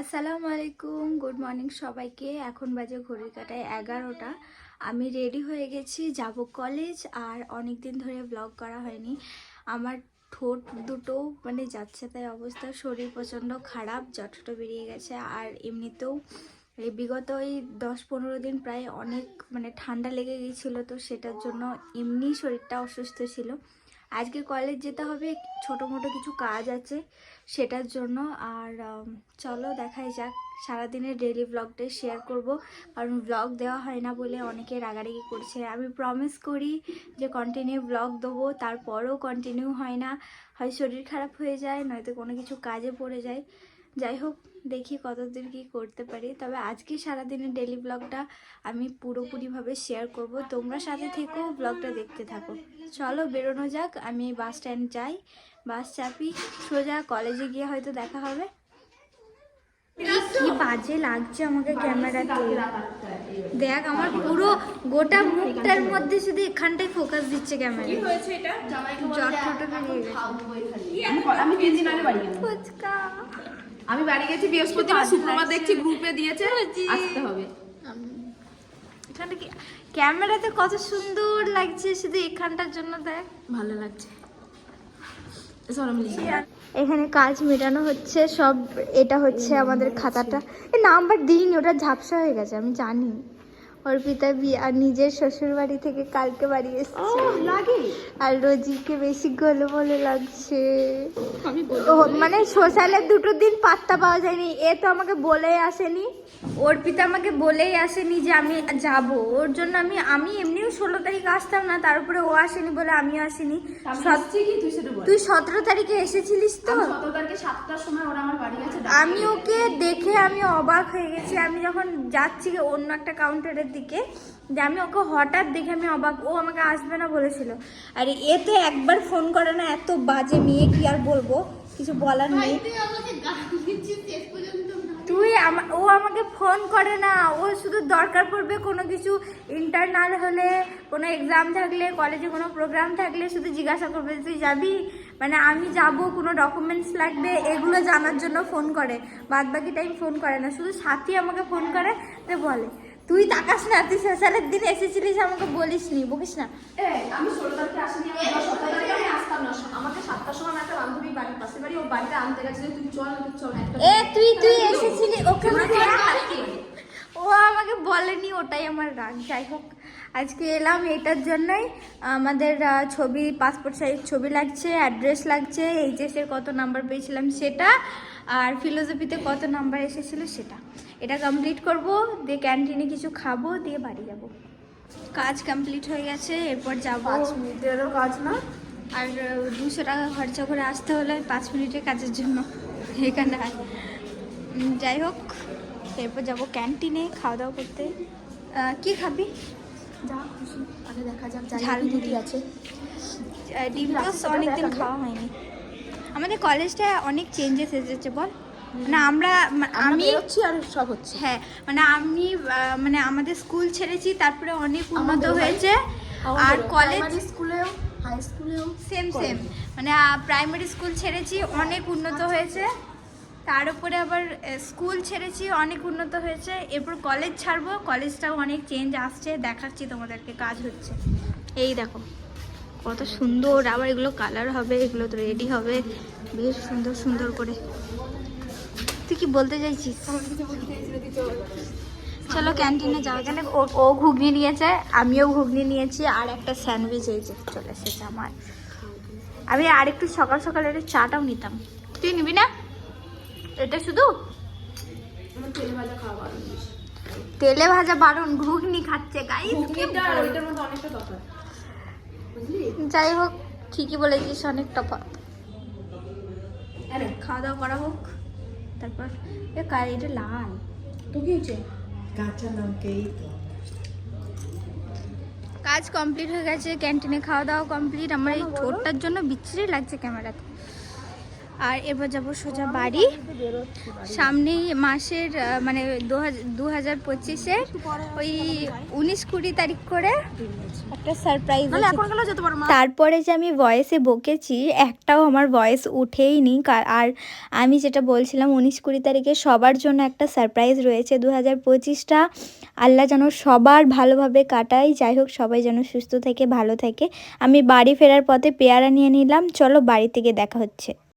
আসসালামু আলাইকুম, good morning সবাইকে। এখন বাজে ঘড়ির কাটায় এগারোটা। আমি রেডি হয়ে গেছি, যাব কলেজ আর অনেক দিন ধরে ব্লগ করা হয়নি। আমার ঠোঁট দুটো মানে যাচ্ছে তাই অবস্থা, শরীর প্রচণ্ড খারাপ জটটা বেরিয়ে গেছে। আর এমনিতেও এই বিগত এই দশ পনেরো দিন প্রায় অনেক মানে ঠান্ডা লেগে গিয়েছিল তো সেটার জন্য এমনি শরীরটা অসুস্থ ছিল। আজকে কলেজ যেতে হবে, ছোটো মোটো কিছু কাজ আছে সেটার জন্য। আর চলো দেখাই যাক। সারাদিনের ডেলি ব্লগটাই শেয়ার করব। কারণ ব্লগ দেওয়া হয় না বলে অনেকে রাগারাগি করছে। আমি প্রমিস করি যে কন্টিনিউ ব্লগ দেবো, তারপরেও কন্টিনিউ হয় না। হয় শরীর খারাপ হয়ে যায়, নয়তো কোনো কিছু কাজে পড়ে যায়। যাই হোক দেখি কতদূর কি করতে পারি। তবে আজকে সারাদিনের ডেলি ব্লগটা আমি পুরোপুরিভাবে শেয়ার করব। তোমরা সাথে থেকেও ব্লগটা দেখতে থাকো। চলো বেরোনো যাক আমি বাস স্ট্যান্ড যাই। বাস চাপি সোজা কলেজে গিয়ে হয়তো দেখা হবে। কি বাজে লাগছে আমাকে ক্যামেরাতে। দেখ আমার পুরো গোটা মুখটার মধ্যে শুধু এখানটায় ফোকাস দিচ্ছে ক্যামেরা হয়েছে এটা? জট ফটো বেরিয়ে গেছে। আমি তিন দিন আগে বাড়ি ফুচকা। আমি বাড়ি গেছি বৃহস্পতিবার শুক্রবার দেখছি গ্রুপে দিয়েছে আসতে হবে। এখানটা কি ক্যামেরাতে কত সুন্দর লাগছে শুধু এখানটার জন্য দেখ। ভালো লাগছে। এখানে কাজ মেটানো হচ্ছে সব এটা হচ্ছে আমাদের খাতাটা। এ নাম্বার দিইনি ওটা ঝাপসা হয়ে গেছে আমি জানি। অর্পিতা বি আর নিজের শ্বশুর বাড়ি থেকে কালকে বাড়ি এসেছে। আর রোজিকে বেশি গলে বলে লাগছে। আমি মানে সোশ্যালের দুটো দিন পাত্তা পাওয়া যায়নি। এ তো আমাকে বলেই আসেনি। অর্পিতা আমাকে বলেই আসেনি যে আমি যাব। ওর জন্য আমি আমি এমনিও ষোলো তারিখ আসতাম না তার উপরে ও আসেনি বলে আমিও আসিনি। তুই সতেরো তারিখে এসেছিলিস তো? সতেরো তারিখে সাতটার সময় ওরা আমার বাড়ি গেছে আমি ওকে দেখে আমি অবাক হয়ে গেছি। আমি যখন যাচ্ছি অন্য একটা কাউন্টারের দিকে যে আমি ওকে হঠাৎ দেখে আমি অবাক ও আমাকে আসবে না বলেছিল। আর এ তো একবার ফোন করে না এত বাজে মেয়ে কি আর বলব? কিছু বলার নেই। তুই ও আমাকে ফোন করে না। ও শুধু দরকার পড়বে কোনো কিছু ইন্টারনাল হলে কোনো এক্সাম থাকলে কলেজে কোনো প্রোগ্রাম থাকলে শুধু জিজ্ঞাসা করবে তুই যাবি? মানে আমি যাব কোনো ডকুমেন্টস লাগবে এগুলো জানার জন্য ফোন করে। বাদ বাকি টাইম ফোন করে না শুধু সাথী আমাকে ফোন করে তো বলে তুই তাকাস না তুই সোশ্যালের দিন এসেছিলিস আমাকে বলিস নি বকিস না। আমি ষোলো তারিখে আসিনি আমি আসতাম না আমাকে সাতটার সময় একটা বান্ধবী বাড়ির পাশে বাড়ি ও বাড়িতে আনতে গেছে তুই চল তুই চল একটা এ তুই তুই এসেছিলি ওকে বলেনি ওটাই আমার রাগ যাই হোক আজকে এলাম এটার জন্যই। আমাদের ছবি পাসপোর্ট সাইজ ছবি লাগছে অ্যাড্রেস লাগছে এইচএসের কত নাম্বার পেয়েছিলাম সেটা আর ফিলোসফিতে কত নাম্বার এসেছিল সেটা। এটা কমপ্লিট করব দিয়ে ক্যান্টিনে কিছু খাব দিয়ে বাড়ি যাব। কাজ কমপ্লিট হয়ে গেছে এরপর যাব। মিনিটেরও কাজ না। আর দুশো টাকা খরচা করে আসতে হলে পাঁচ মিনিটের কাজের জন্য। এখানে। যাই হোক এরপর যাব ক্যান্টিনে খাওয়া দাওয়া করতে কি খাবি? যা খুশি আগে দেখা যাক ঝাল ঝাল মুড়ি। মুড়ি আছে। ডিম অনেকদিন খাওয়া হয়নি। আমাদের কলেজটা অনেক চেঞ্জেস এসেছে বল? মানে আমরা আমি আর সব হচ্ছে। হ্যাঁ মানে আমি মানে আমাদের স্কুল ছেড়েছি তারপরে অনেক উন্নত হয়েছে। আর কলেজ স্কুলেও হাই স্কুলেও সেম সেম মানে প্রাইমারি স্কুল ছেড়েছি অনেক উন্নত হয়েছে। তার উপরে আবার স্কুল ছেড়েছি, অনেক উন্নত হয়েছে। এরপর কলেজ ছাড়বো কলেজটাও অনেক চেঞ্জ আসছে। দেখাচ্ছি তোমাদেরকে, কাজ হচ্ছে। এই দেখো, কত সুন্দর, আবার এগুলো কালার হবে, এগুলো তো রেডি হবে। বেশ সুন্দর সুন্দর করে। তুই কি বলতে চাইছিস? চলো ক্যান্টিনে যাও এখানে ও ঘুগনি নিয়েছে, আমিও ঘুগনি নিয়েছি, আর একটা স্যান্ডউইচ এই যে চলে এসেছে আমার। আমি আর একটু সকাল সকাল চাটাও নিতাম। তুই নিবি না? এটা শুধু? তেলে ভাজা বারণ ঘুগনি খাচ্ছে গাইস যাই হোক ঠিকই বলেছিস অনেক তফাৎ। আরে। খাওয়া দাওয়া করা হোক তারপর এ কার এটা লাল। তো কি হয়েছে? কাঁচা লঙ্কাই তো। কাজ কমপ্লিট হয়ে গেছে ক্যান্টিনে খাওয়া দাওয়া কমপ্লিট। আমার এই ঠোঁটটার জন্য বিচ্ছিরি লাগছে ক্যামেরাতে। আর এবার যাব সোজা বাড়ি। সামনেই মাসের মানে দু হাজার পঁচিশের ওই উনিশ কুড়ি তারিখ করে একটা সারপ্রাইজ তারপরে যে আমি ভয়েসে বকেছি একটাও আমার ভয়েস উঠেইনি কা- আর আমি যেটা বলছিলাম উনিশ কুড়ি তারিখে সবার জন্য একটা সারপ্রাইজ রয়েছে। দু হাজার পঁচিশটা আল্লাহ যেন সবার ভালোভাবে কাটাই যাই হোক সবাই যেন সুস্থ থেকে ভালো থাকে। আমি বাড়ি ফেরার পথে পেয়ারা নিয়ে নিলাম। চলো বাড়ি থেকে দেখা হচ্ছে।